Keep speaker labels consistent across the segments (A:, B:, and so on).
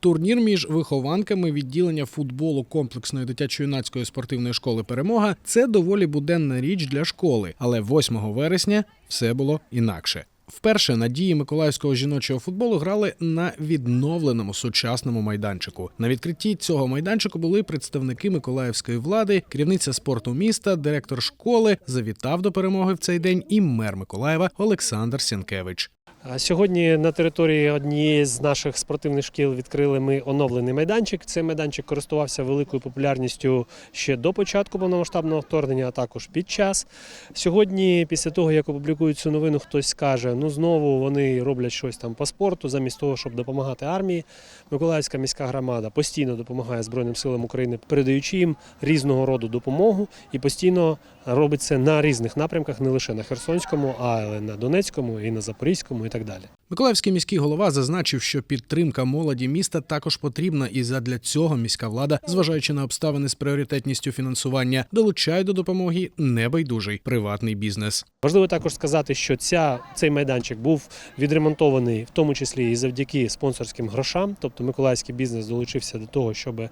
A: Турнір між вихованками відділення футболу комплексної дитячо-юнацької спортивної школи Перемога це доволі буденна річ для школи, але 8 вересня все було інакше. Вперше надії миколаївського жіночого футболу грали на відновленому сучасному майданчику. На відкритті цього майданчику були представники миколаївської влади, керівниця спорту міста, директор школи. Завітав до перемоги в цей день і мер Миколаєва Олександр Сінкевич.
B: Сьогодні на території однієї з наших спортивних шкіл відкрили ми оновлений майданчик. Цей майданчик користувався великою популярністю ще до початку повномасштабного вторгнення, а також під час. Сьогодні, після того, як опублікують цю новину, хтось скаже, ну знову вони роблять щось там по спорту, замість того, щоб допомагати армії. Миколаївська міська громада постійно допомагає Збройним силам України, передаючи їм різного роду допомогу і постійно робить це на різних напрямках, не лише на Херсонському, але на Донецькому і на Запорізькому так далі.
A: Миколаївський міський голова зазначив, що підтримка молоді міста також потрібна, і задля цього міська влада, зважаючи на обставини з пріоритетністю фінансування, долучає до допомоги небайдужий приватний бізнес.
B: Важливо також сказати, що ця, цей майданчик був відремонтований в тому числі і завдяки спонсорським грошам. Тобто миколаївський бізнес долучився до того, щоб е,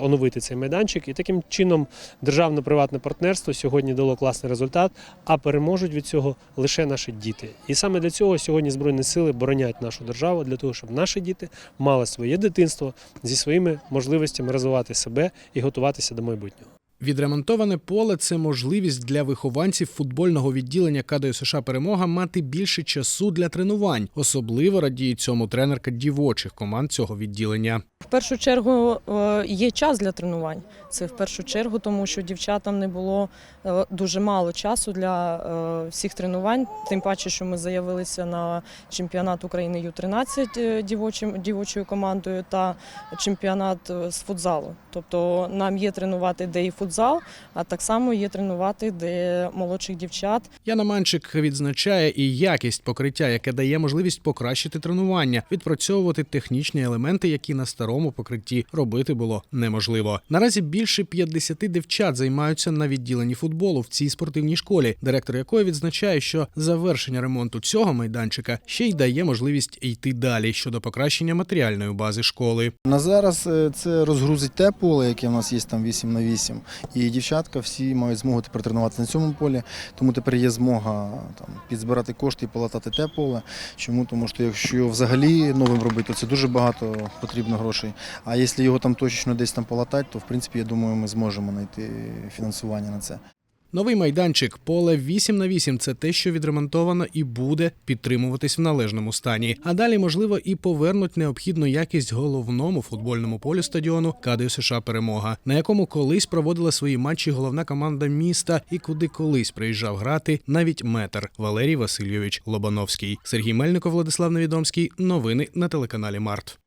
B: оновити цей майданчик. І таким чином державно-приватне партнерство сьогодні дало класний результат, а переможуть від цього лише наші діти. І саме для цього сьогодні Збройні сили боронять нашу державу для того, щоб наші діти мали своє дитинство зі своїми можливостями розвивати себе і готуватися до майбутнього.
A: Відремонтоване поле це можливість для вихованців футбольного відділення кадою США Перемога мати більше часу для тренувань. Особливо радіє цьому тренерка дівочих команд цього відділення.
C: В першу чергу е, є час для тренувань. Це в першу чергу, тому що дівчатам не було е, дуже мало часу для е, всіх тренувань. Тим паче, що ми заявилися на чемпіонат України Ю-13 е, дівочим дівочою командою та чемпіонат з футзалу. Тобто нам є тренувати де і футзал, а так само є тренувати де молодших дівчат.
A: Яна Манчик відзначає і якість покриття, яке дає можливість покращити тренування, відпрацьовувати технічні елементи, які на старому покритті робити було неможливо. Наразі більше 50 дівчат займаються на відділенні футболу в цій спортивній школі, директор якої відзначає, що завершення ремонту цього майданчика ще й дає можливість йти далі щодо покращення матеріальної бази школи.
D: На зараз е, це розгрузить те поле, яке в нас є там 8 на 8. І дівчатка всі мають змогу тепер тренуватися на цьому полі. Тому тепер є змога там підзбирати кошти і полатати те поле. Чому? Тому що якщо взагалі новим робити, то це дуже багато потрібно грошей. А якщо його там точно десь там полатати, то в принципі я думаю, ми зможемо знайти фінансування на це.
A: Новий майданчик поле 8 на 8 – це те, що відремонтовано і буде підтримуватись в належному стані. А далі, можливо, і повернуть необхідну якість головному футбольному полю стадіону КДЮ США Перемога, на якому колись проводила свої матчі головна команда міста і куди колись приїжджав грати навіть метр Валерій Васильович Лобановський. Сергій Мельников, Владислав Невідомський. Новини на телеканалі Март.